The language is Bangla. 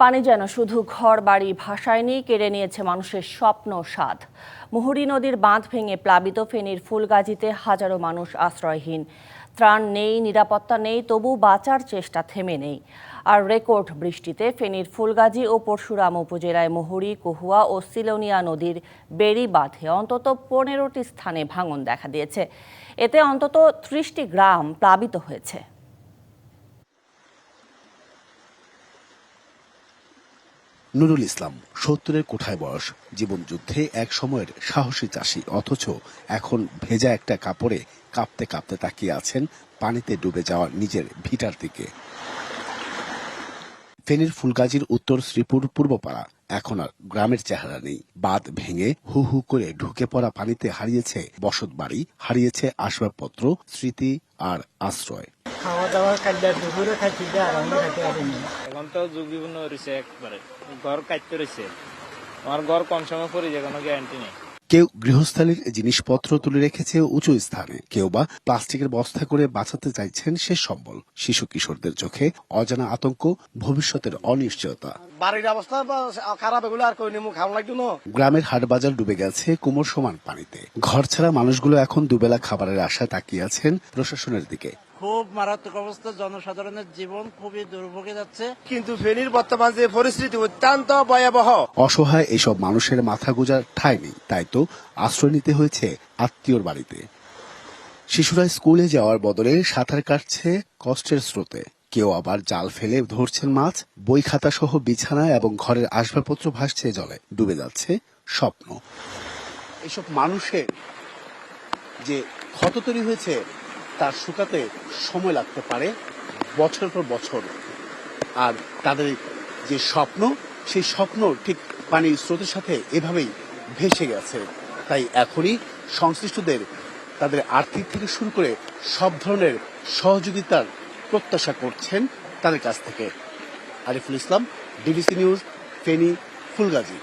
পানি যেন শুধু ঘর, বাড়ি ভাসায়নি কেড়ে নিয়েছে মানুষের স্বপ্ন স্বাদ। মুহুরী নদীর বাঁধ ভেঙে প্লাবিত ফেনীর ফুলগাজীতে হাজারো মানুষ আশ্রয়হীন। ত্রাণ নেই, নিরাপত্তা নেই, তবু বাঁচার চেষ্টা থেমে নেই। আর রেকর্ড বৃষ্টিতে ফেনীর ফুলগাজী ও পরশুরাম উপজেলায় মুহুরী, কহুয়া ও সিলোনিয়া নদীর বেড়ি বাঁধে অন্তত পনেরোটি স্থানে ভাঙন দেখা দিয়েছে। এতে অন্তত ত্রিশটি গ্রাম প্লাবিত হয়েছে। নুরুল ইসলাম, সত্তরের কোঠায় বয়স, জীবন যুদ্ধে এক সময়ের সাহসী চাষি, অথচ এখন ভেজা একটা কাপড়ে কাঁপতে কাঁপতে তাকিয়ে আছেন পানিতে ডুবে যাওয়া নিজের ভিটার দিকে। ফেনীর ফুলগাজীর উত্তর শ্রীপুর পূর্বপাড়া, এখন আর গ্রামের চেহারা নেই। বাঁধ ভেঙে হু হু করে ঢুকে পড়া পানিতে হারিয়েছে বসত বাড়ি হারিয়েছে আসবাবপত্র, স্মৃতি আর আশ্রয়। খাওয়া দাওয়া কাটলে দুপুরে খাইছি যে আরামে খাইতে পারিনি এখন তো যুগ বিভিন্ন রয়েছে একবারে ঘর কাটতে রয়েছে আমার ঘর কম সময় পড়ে যায় কোনো গ্যারান্টি নেই। কেউ গৃহস্থালির জিনিসপত্র তুলে রেখেছে উঁচু স্থানে কেউ বা প্লাস্টিকের বস্তা করে বাঁচাতে চাইছেন সে সম্বল। শিশু কিশোরদের চোখে অজানা আতঙ্ক ভবিষ্যতের অনিশ্চয়তা। বাড়ির অবস্থা খারাপ এগুলো আর কই নিমু খাওয়া লাগতো না। গ্রামের হাট বাজার ডুবে গেছে কোমর সমান পানিতে। ঘর ছাড়া মানুষগুলো এখন দুবেলা খাবারের আশায় তাকিয়ে আছেন প্রশাসনের দিকে। খুব মারাত্মক অবস্থা। জনসাধারণের জীবন খুবই দুর্ভোগে যাচ্ছে। কিন্তু ফেনীর বর্তমান যে পরিস্থিতি অত্যন্ত ভয়াবহ। অসহায় এসব মানুষের মাথা গোজার ঠাঁই নেই তাই তো আশ্রয় নিতে হয়েছে আত্মীয়র বাড়িতে। শিশুরা স্কুলে যাওয়ার বদলে সাঁতার কাটছে কষ্টের স্রোতে। কেউ আবার জাল ফেলে ধরছেন মাছ বই খাতা সহ বিছানা এবং ঘরের আসবাবপত্র ভাসছে জলে। ডুবে যাচ্ছে স্বপ্ন। এসব মানুষের যে ক্ষত তৈরি হয়েছে তার শুকাতে সময় লাগতে পারে বছর পর বছর। আর তাদের যে স্বপ্ন, সেই স্বপ্ন ঠিক পানির স্রোতের সাথে এভাবেই ভেসে গেছে। তাই এখনই সংশ্লিষ্টদের তাদের আর্থিক থেকে শুরু করে সব ধরনের সহযোগিতার প্রত্যাশা করছেন তাদের কাছ থেকে। Ariful Islam, DBC news, Feni, Fulgazi.